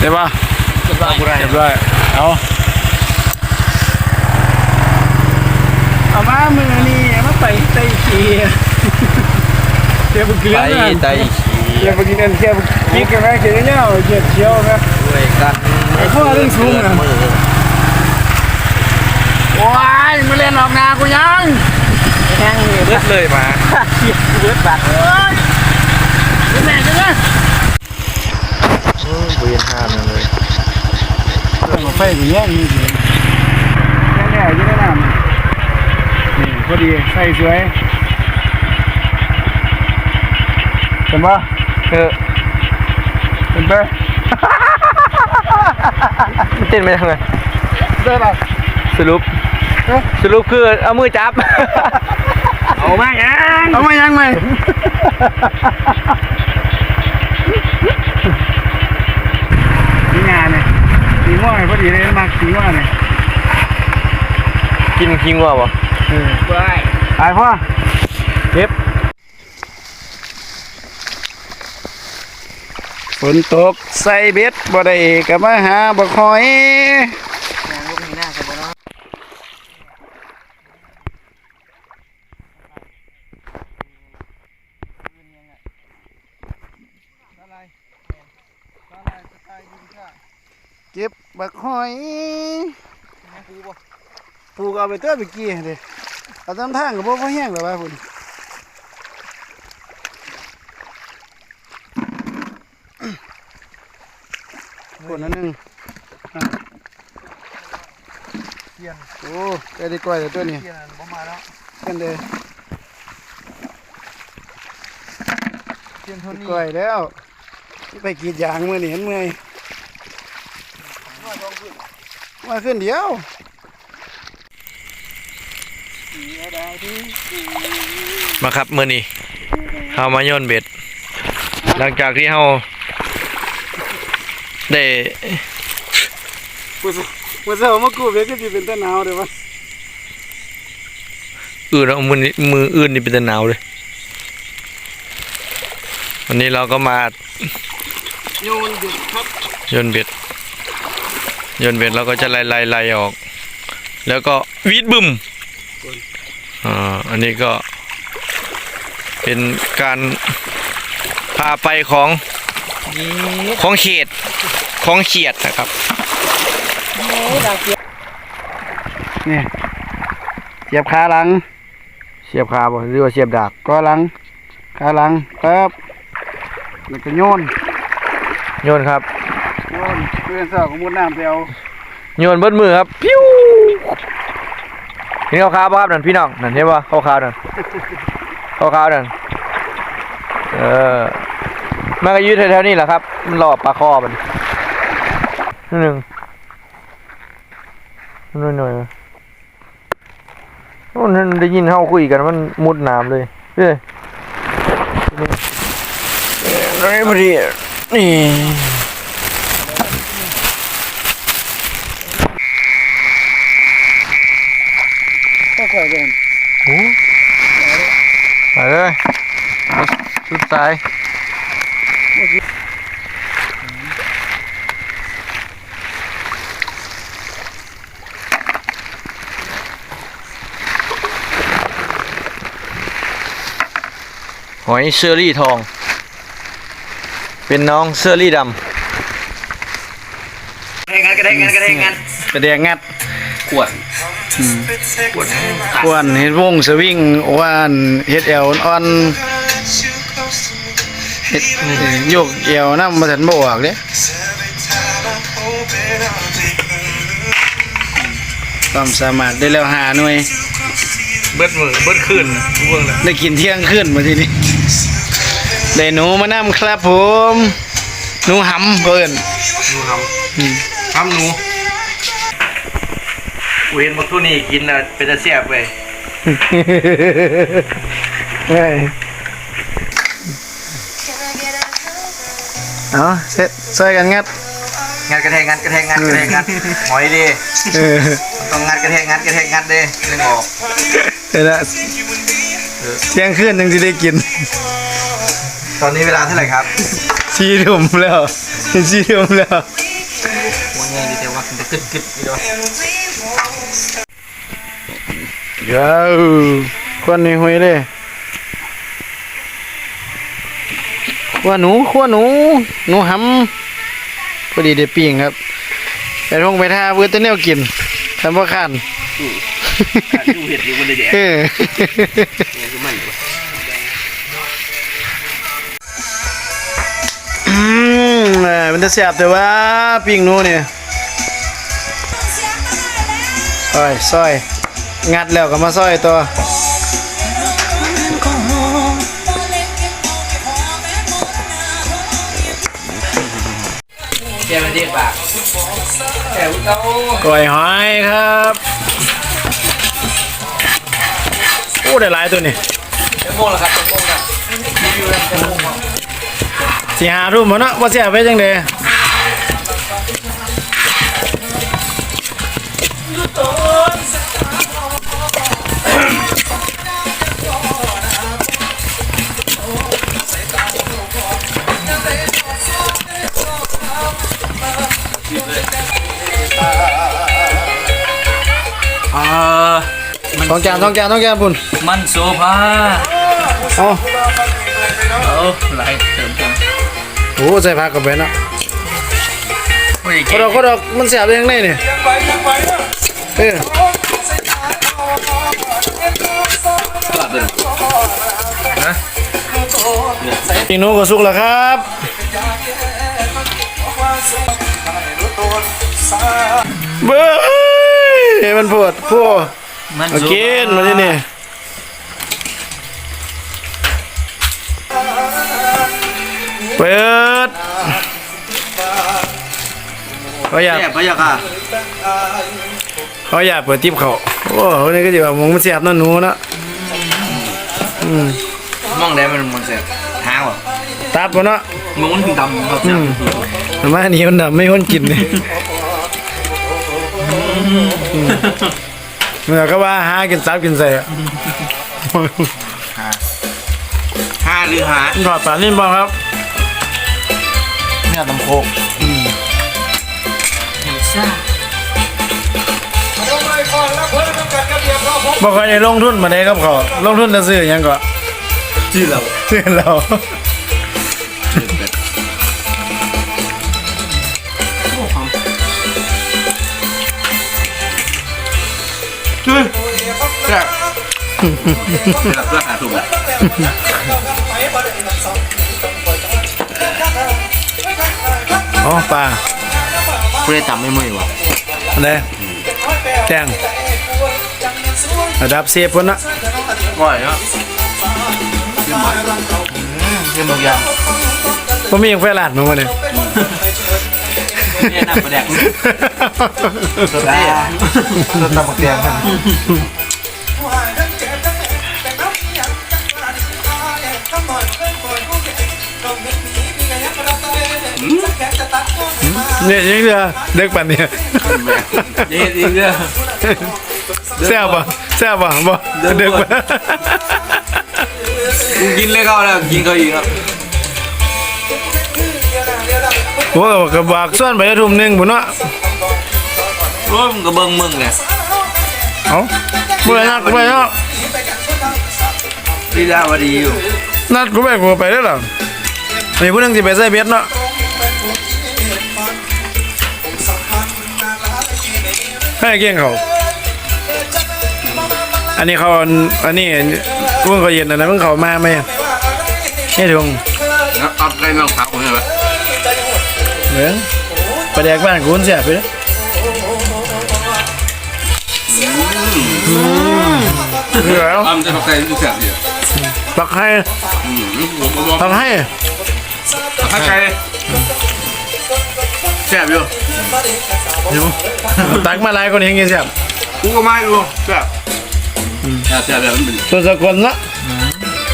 ได้ป่ะเรียบร้อยเรียบร้อยเอาเอามามือนี่เอามาไปไต้ขี้เดี๋ยวไปกินไปแล้วนะไต่ขี่เดี๋ยวไปกินกันเที่ยวกินกันไหมกินกันเนี่ยเจียวเชียวนะด้วยกันไอ้พวกเรื่องสูงน่ะมือว้ายมาเล่นออกนากูยังแห้งเลือดเลยมาเบิดบัตรเอ้ยเป็นแม่จังนะ เบียนห้ามเลยเรื่องไฟกูแย่งนี่สิแน่ๆอยังได้น้ำนี่พอดีไฟสวยเห็นปะเออเห็นปะมันเต้นไปทางไหนได้ปะสรุปสรุปคือเอามือจับ เอามายัง เอามายังไหมนี่งานเนี่ย สีม่วงพอดีเลยมากสีม่วงเนี่ยกินคิงว่าบ่เออไปไปพ่อเก็บฝนตกใส่เบ็ดบ่ได้ก็มาหาบ่คอย ลูกนี่น่าจะบ่เนาะ เก็บบักหอยปลูกเอาไปเตื้อไปกี้เด้เอาตามทางก็บ่พอแห้งหรอกว่าพุ่นพุ่นอันหนึงอะเทียนโอ้ได้ดีกว่าแต่ตัวนี้เทียนบ่มาแล้วกันเด้อเทียนเท่านี้ก้อยแล้ว ไปกรีดยางมื้อนี้เห็นเมื่อย มาขึ้นเดียวมาครับมื้อนี้เฮามาโยนเบ็ด หลังจากที่เฮาได้มื่อมื่อเช้ามากูเวก็สิเป็นตะหนาวเด้อวะอื่นเอามือนี้มืออื่นนี่เป็นแต่หนาวเลยวันนี้เราก็มาโยนเด็ดครับโยนเบ็ด โยนเบ็ดเราก็จะไล่ไล่ไล่ออก แล้วก็วีดบึมอ่าอันนี้ก็ เป็นการพาไปของของเขตของเขียดนะครับนี่เสียบขาหลัง เสียบคาบ่หรือว่าเสียบดาบก็หลังขาหลังปั๊บแล้วก็โยนโยนครับโยน เพื่อนสาวของมุดน้ำไปเอาโยนเบิดมือครับพิ้วเห็นขาวๆป่ะครับนั่นพี่น้องนั่นเห็นป่ะขาวๆนั่นขาวๆนั่นเออมันก็ยืดแถวๆนี้แหละครับ มันหลอบปลาคอมันนิดหนึ่งหน่อยหน่อยๆมันได้ยินเฮาคุยกันมันมุดน้ำเลยเฮ้ยนี่พอดีนี่ ก็ค่อยเดิน โอ้ไปเลยสุดสายหอยเชอรี่ทอง เป็นน้องเชอรี่ดำกระเดงงัดขวดก วนเฮ็ดวงสวิงอ้วนเฮ็ดแอวอ่อนเฮ็ดโยกเอวนำบ่ทันบ่ออกเด้ความสามารถได้แล้วหาหน่วยเบิดมือเบิดคืนเบิ่งเลยได้กินเที่ยงคืนมาทีนี้ได้หนูมานำครับผม หนูหำเพิ่นดูครับทำหนู เวนบักทุนี่กินน่ะเป็นตะเสียบเว้ยเฮ้ยเอาเสร็จช่วยกันงัดงัดกระแทกงัดกระแทกงัดกระแทกงัดหอยดิเออต้องงัดกระแทกงัดกระแทกงัดดินึกออกเดี๋ยวละเที่ยงคืนยังจะได้กิน ตอนนี้เวลาเท่าไหร่ครับชีทุ่มแล้วชีทุ่มแล้วหัวใหญ่ดีแต่ว่ามันจะกึดกึดอยู่ด้วยเดี๋ยว ควันนี่หุยเลยขั้วหนูขั้วหนูหนูหำพอดีได้ปิ้งครับ ไปท่องไปท่าเพื่อจะแนวกินทำว่าขันดูเห็ดอยู่บนเด็กเออเนี่ยคือมันอืมแหม่มันจะแสบแต่ว่าปิ้งหนูเนี่ย ซอยซอย งัดแล้วก็มาซอยตัวแกมันเด็ดปากแกวุ้นเขาก้ยหอยครับโอ้ได้หลายตัวนี่เป็นโมงแล้วครับเป็นโมงแล้วรีวิวแล้วเป็นโมงแล้วสิหาทุ่มบ่เนาะว่าเสียไปจังได๋ อ่ามันสองจานสองจานสองจานพุ่นมันโซฟาเอ๋อเอาไหลเติมเติมโอ้ใส่ผักกับไปเนาะโอ้ยก็ดอกก็ดอกมันเสียไปจังไดนี่เออนะปิ้งหนูก็สุกแล้วครับเบ้ยมันปวดพวกมันเอาโซกินมาที่นี่เปิดเขาอยากแซ่บปะยะค่ะ เขาอยากเปิดทิปเขาโอ้โหนี่ก็จะแบบมองมันเสียบเนั่นหนูเนาะอืมมองได้มันมันแซ่บหาวอะตัดปะเนาะมองมันดำครับแซ่บแต่มาอันนี้มันแบบไม่คนกินเลยเมื่อก็ว่าหากินซับกินใส่อะห้าหรือหาถอดปลานิ่มบ้างครับเนี่ยตำโคกซ่า บอกว่าได้ลงทุนมาได้ครับเขาลงทุนจะซื้อหยังก็ชื่อเราซื้อเราแซ่บแบบราคาถูกอะอ๋อปลาไม่ได้ตำไม่มือวะอันไหน แตงระดับเซฟพุ่นนะอร่อยเนาะเค็มบางอย่างผมมีอย่างไฟลาดมาวันนี้เนี่ยน้ำปลาแดกสดได้สดตำบักแดงกัน เนี่ยยังเหลือเด็กปันเนี่ยเด็ดอีกเด้อแซ่บป่ะแซ่บป่ะบ่เด็กปันกินเลยเขาแล้วกินเขาอีกครับโอ้กระบากส่วนไปทุ่มหนึ่งบุญเนาะรถมึงก็เบิงมึงเนี่ยเอ้าบ่ได้นัดกูไปเนาะลีลาวดีอยู่นัดกูไปกูไปได้หรอมีผู้หนึงสิไปใส่เบ็ดเนาะ ให้เก่งเขาอันนี้เขาอันนี้เพิ่งเขาเย็นอันนั้นเพิ่งเขามาไหมให้ทงอัพได้น้องสาวผมใช่ไหมเหมือนไปแดกบ้านกูนเสียไปเลยเหลืออัพจะพักใจดูแซ่บดีปักให้ผมก็บอกปักให้พักใจ แซ่บอยู่อยู่ตักมาหลายคนเห็นไงเสียบกูก็ไม่รู้แซ่บแซ่บแซ่บแบบมันเป็นตัวสกลละ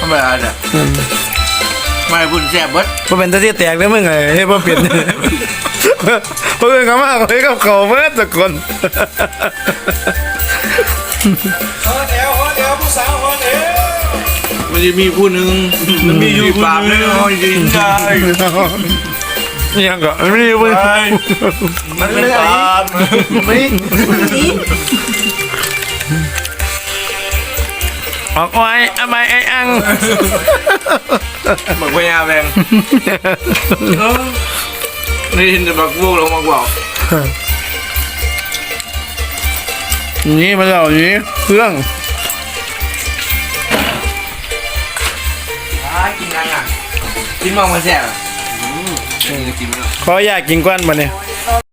ธรรมดาเนี่ยไม่พุ่นแซ่บเบิดบ่เป็นตะที่แตกได้อมึงไงเฮ้ยบ่เปลี่ยนเพิ่นก็มาเฮ้ยกับเขาเบิดสกลมันจะมีผู้หนึ่งมันมีอยู่ปากเลยเนาะจริงๆได้นี่ ยังก็ไม่รู้เว้ยมันเป็นปาดไม่ออกไว้เอาไว้ไอ้อังบักพยาแรงนี่จะบักวูลงมาบอกนี่มาแล้วนี่เครื่องกินยังอะกินมองมาแซ่บ อืมกินแล้วขออยากกินกวนมาเนี่ย